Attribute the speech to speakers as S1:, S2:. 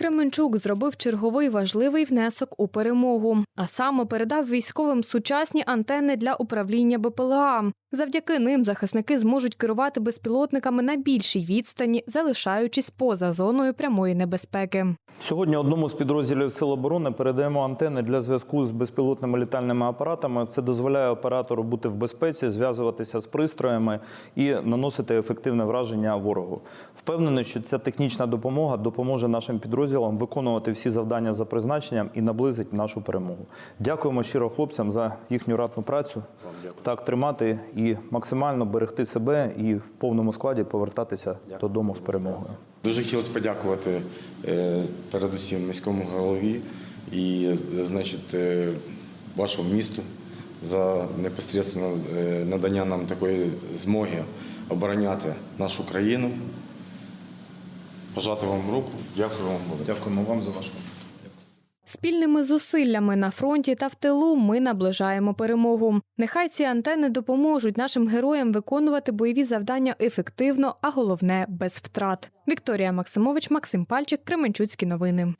S1: Кременчук зробив черговий важливий внесок у перемогу, а саме передав військовим сучасні антени для управління БПЛА. Завдяки ним захисники зможуть керувати безпілотниками на більшій відстані, залишаючись поза зоною прямої небезпеки.
S2: Сьогодні одному з підрозділів Сил оборони передаємо антени для зв'язку з безпілотними літальними апаратами. Це дозволяє оператору бути в безпеці, зв'язуватися з пристроями і наносити ефективне враження ворогу. Впевнений, що ця технічна допомога допоможе нашим підрозділам виконувати всі завдання за призначенням і наблизить нашу перемогу. Дякуємо щиро хлопцям за їхню ратну працю. Так тримати і максимально берегти себе і в повному складі повертатися додому з перемогою.
S3: Дуже хотілося подякувати е, передусім міському голові і, значить, е, вашому місту за непосередньо е, надання нам такої змоги обороняти нашу країну. Пожати вам руку. Дякую вам.
S2: Дякуємо вам за вашу.
S1: Спільними зусиллями на фронті та в тилу ми наближаємо перемогу. Нехай ці антени допоможуть нашим героям виконувати бойові завдання ефективно, а головне без втрат. Вікторія Максимович, Максим Пальчик, Кременчуцькі новини.